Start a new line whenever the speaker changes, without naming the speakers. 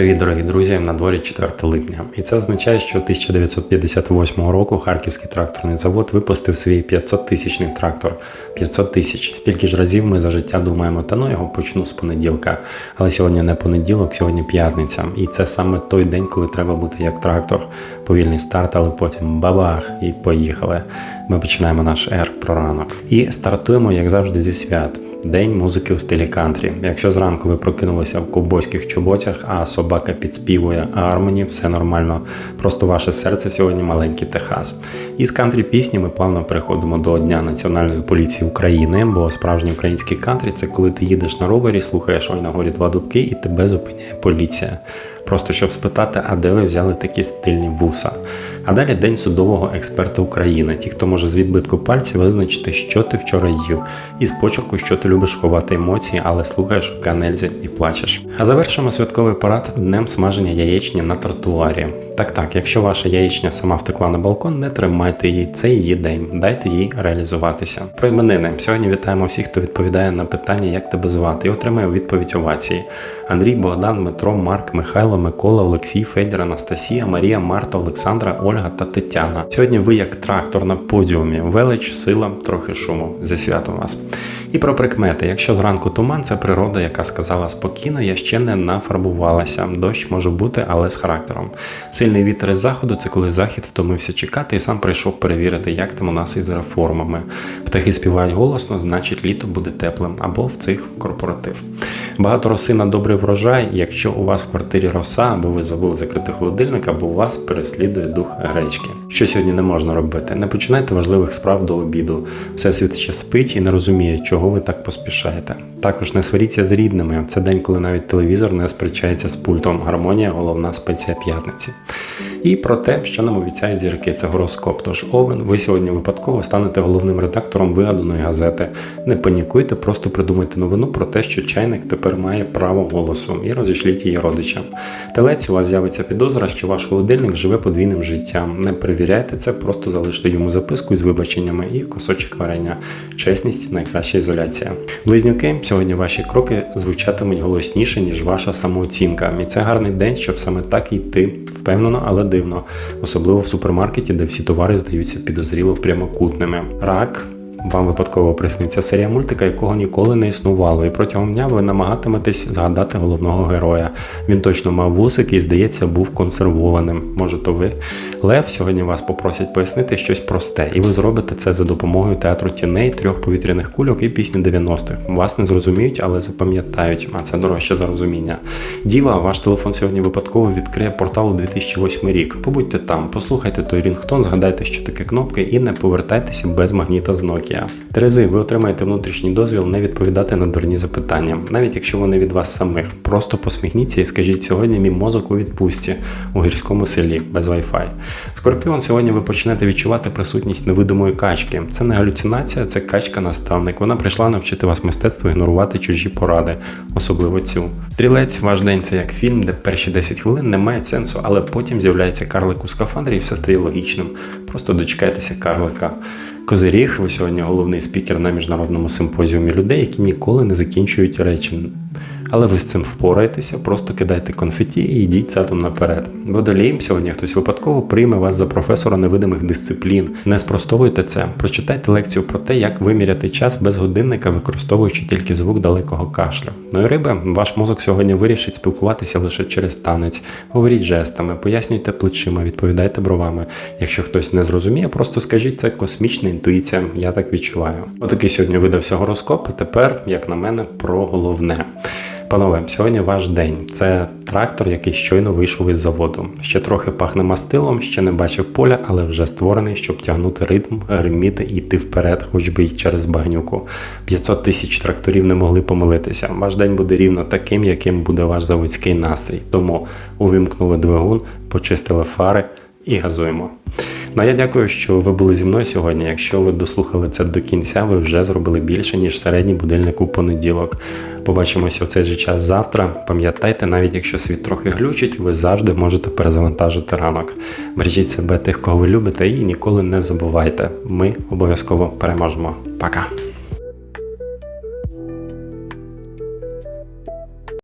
Привіт, дорогі друзі! На дворі 4 липня. І це означає, що 1958 року Харківський тракторний завод випустив свій 500-тисячний трактор. 500 тисяч. Стільки ж разів ми за життя думаємо, та ну його почну з понеділка. Але сьогодні не понеділок, сьогодні п'ятниця. І це саме той день, коли треба бути як трактор. Повільний старт, але потім бабах і поїхали. Ми починаємо наш ер про ранок. І стартуємо, як завжди, зі свят. День музики у стилі кантрі. Якщо зранку ви прокинулися в ковбойських чоботях, а собака підспівує армоні, все нормально. Просто ваше серце сьогодні маленький Техас. І з кантрі пісні ми плавно переходимо до Дня Національної поліції України, бо справжній український кантрі це коли ти їдеш на ровері, слухаєш ой на горі два дубки і тебе зупиняє поліція. Просто щоб спитати, а де ви взяли такі стильні вуса. А далі День судового експерта України. Ті, хто може з відбитку пальців визначити, що ти вчора їв, і з почерку, що ти любиш ховати емоції, але слухаєш у канельзі і плачеш. А завершимо святковий парад днем смаження яєчні на тротуарі. Так, так, якщо ваша яєчня сама втекла на балкон, не тримайте її. Це її день. Дайте їй реалізуватися. Про іменини. Сьогодні вітаємо всіх, хто відповідає на питання, як тебе звати, і отримає відповідь овації. Андрій, Богдан, Дмитро, Марк, Михайло, Микола, Олексій, Федір, Анастасія, Марія, Марта, Олександра, Ольга та Тетяна. Сьогодні ви як трактор на подіумі. Велич, сила, трохи шуму. Зі святом вас. І про прикмети. Якщо зранку туман, це природа, яка сказала спокійно, я ще не нафарбувалася. Дощ може бути, але з характером. Сильний вітер із заходу це коли захід втомився чекати і сам прийшов перевірити, як там у нас із реформами. Птахи співають голосно, значить літо буде теплим або в цих корпоратив. Багато роси на добрий врожай. Якщо у вас в квартирі роса, або ви забули закрити холодильник, або у вас переслідує дух гречки. Що сьогодні не можна робити? Не починайте важливих справ до обіду. Всесвіт ще спить і не розуміє, чого ви так поспішаєте. Також не сваріться з рідними. Це день, коли навіть телевізор не сперечається з пультом. Гармонія головна спеція п'ятниці. І про те, що нам обіцяють зірки, це гороскоп. Тож Овен, ви сьогодні випадково станете головним редактором вигаданої газети. Не панікуйте, просто придумайте новину про те, що чайник тепер має право голосу, і розішліть її родичам. Телець у вас з'явиться підозра, що ваш холодильник живе подвійним життям. Не перевіряйте це, просто залиште йому записку з вибаченнями і кусочок варення. Чесність найкраща ізоляція. Близнюки, сьогодні ваші кроки звучатимуть голосніше, ніж ваша самооцінка. І це гарний день, щоб саме так йти. Впевнено, але дивно, особливо в супермаркеті, де всі товари здаються підозріло прямокутними. Рак. Вам випадково присниться серія мультика, якого ніколи не існувало, і протягом дня ви намагатиметесь згадати головного героя. Він точно мав вусик і, здається, був консервованим. Може, то ви? Лев сьогодні вас попросять пояснити щось просте, і ви зробите це за допомогою театру тіней, трьох повітряних кульок і пісні 90-х. Вас не зрозуміють, але запам'ятають, а це дорожче за розуміння. Діва, ваш телефон сьогодні випадково відкриє портал у 2008 рік. Побудьте там, послухайте той рінгтон, згадайте, що таке кнопки, і не повертайтеся без магніта з Nokia. Терези, ви отримаєте внутрішній дозвіл не відповідати на дурні запитання, навіть якщо вони від вас самих. Просто посміхніться і скажіть сьогодні мій мозок у відпустці у гірському селі без Wi-Fi. Скорпіон, сьогодні ви почнете відчувати присутність невидимої качки. Це не галюцинація, це качка-наставник. Вона прийшла навчити вас мистецтву ігнорувати чужі поради, особливо цю. Стрілець, ваш день це як фільм, де перші 10 хвилин не мають сенсу, але потім з'являється карлик у скафандрі і все стає логічним. Просто дочекайтеся карлика. Козиріг, ви сьогодні головний спікер на міжнародному симпозіумі людей, які ніколи не закінчують речень. Але ви з цим впораєтеся, просто кидайте конфеті і йдіть задом наперед. Водолій, сьогодні хтось випадково прийме вас за професора невидимих дисциплін. Не спростовуйте це. Прочитайте лекцію про те, як виміряти час без годинника, використовуючи тільки звук далекого кашлю. Ну і риби, ваш мозок сьогодні вирішить спілкуватися лише через танець. Говоріть жестами, пояснюйте плечима, відповідайте бровами. Якщо хтось не зрозуміє, просто скажіть це космічна інтуїція. Я так відчуваю. Отакий сьогодні видався гороскоп. і Тепер, як на мене, про головне. Панове, сьогодні ваш день. Це трактор, який щойно вийшов із заводу. Ще трохи пахне мастилом, ще не бачив поля, але вже створений, щоб тягнути ритм, гриміти і йти вперед, хоч би й через багнюку. 500 тисяч тракторів не могли помилитися. Ваш день буде рівно таким, яким буде ваш заводський настрій. Тому увімкнули двигун, почистили фари і газуємо. Ну а я дякую, що ви були зі мною сьогодні. Якщо ви дослухали це до кінця, ви вже зробили більше, ніж середній будильник у понеділок. Побачимося в цей же час завтра. Пам'ятайте, навіть якщо світ трохи глючить, ви завжди можете перезавантажити ранок. Бережіть себе тих, кого ви любите, і ніколи не забувайте. Ми обов'язково переможемо. Пока!